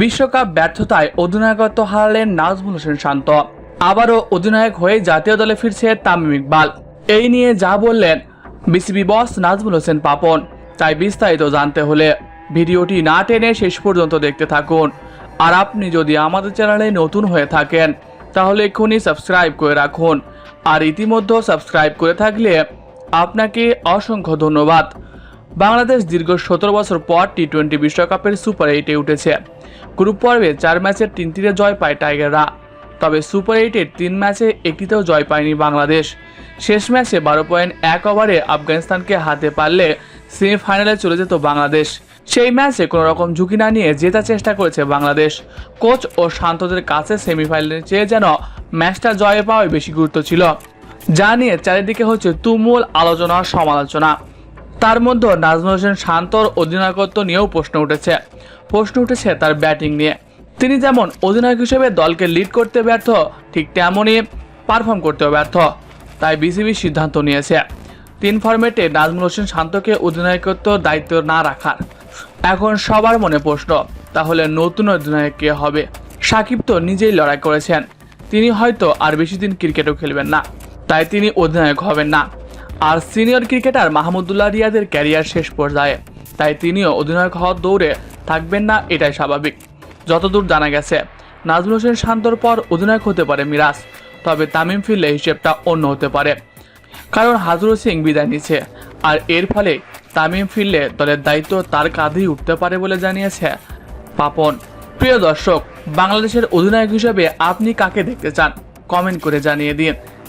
বিশ্বকাপ ব্যর্থতায় অধিনায়কত্ব হারালেন নাজমুল হোসেন শান্ত। আবারও অধিনায়ক হয়ে জাতীয় দলে ফিরছে তামিম ইকবাল। এই নিয়ে যা বললেন বিসিবি বস নাজমুল হোসেন পাপন, তাই বিস্তারিত জানতে হলে ভিডিওটি না টেনে শেষ পর্যন্ত দেখতে থাকুন। আর আপনি যদি আমাদের চ্যানেলে নতুন হয়ে থাকেন, তাহলে এক্ষুনি সাবস্ক্রাইব করে রাখুন। আর ইতিমধ্যে সাবস্ক্রাইব করে থাকলে আপনাকে অসংখ্য ধন্যবাদ। বাংলাদেশ দীর্ঘ সতেরো বছর পর টি টোয়েন্টি বিশ্বকাপের সুপার এইটে উঠেছে। গ্রুপ পর্বে চার ম্যাচের তিনটিতে জয় পায় টাইগাররা তবে সুপার এইটের তিন ম্যাচে একটিতেও জয় পায়নি বাংলাদেশ। শেষ ম্যাচে বারো পয়েন্ট এক ওভারে আফগানিস্তানকে হাতে পারলে সেমিফাইনালে চলে যেত বাংলাদেশ। সেই ম্যাচে কোনো রকম ঝুঁকি না নিয়ে জেতার চেষ্টা করেছে বাংলাদেশ। কোচ ও শান্তদের কাছে সেমিফাইনালে চেয়ে যেন ম্যাচটা জয়ে পাওয়াই বেশি গুরুত্ব ছিল। যা নিয়ে চারিদিকে হচ্ছে তুমুল আলোচনা সমালোচনা। তার মধ্যে নাজমুল হোসেন শান্তর অধিনায়কত্ব নিয়েও প্রশ্ন উঠেছে। প্রশ্ন উঠেছে তার ব্যাটিং নিয়ে। তিনি যেমন অধিনায়ক হিসেবে দলকে লিড করতে ব্যর্থ, ঠিক তেমনই পারফর্ম করতেও ব্যর্থ। তাই বিসিবি সিদ্ধান্ত নিয়েছে। তিন ফরম্যাটে নাজমুল হোসেন শান্তকে অধিনায়কত্ব দায়িত্ব না রাখার। এখন সবার মনে প্রশ্ন, তাহলে নতুন অধিনায়ক কে হবে? সাকিব তো নিজেই লড়াই করেছেন। তিনি হয়তো আর বেশি দিন ক্রিকেটও খেলবেন না। তাই তিনি অধিনায়ক হবেন না। আর সিনিয়র ক্রিকেটার মাহমুদুল্লাহ রিয়াদের ক্যারিয়ার শেষ পর্যায়ে। তাই তিনিও অধিনায়ক হওয়ার দৌড়ে থাকবেন না, এটাই স্বাভাবিক। যতদূর জানা গেছে, নাজমুল হোসেন শান্তর পর অধিনায়ক হতে পারে মিরাজ, তবে তামিম ফিরলে হিসেবটা অন্য হতে পারে। কারণ হাজরুল সিং বিদায় নিচ্ছে আর এর ফলে তামিম ফিরলে দলের দায়িত্ব তার কাঁধেই উঠতে পারে বলে জানিয়েছে পাপন। প্রিয় দর্শক, বাংলাদেশের অধিনায়ক হিসেবে আপনি কাকে দেখতে চান? কমেন্ট করে জানিয়ে দিন।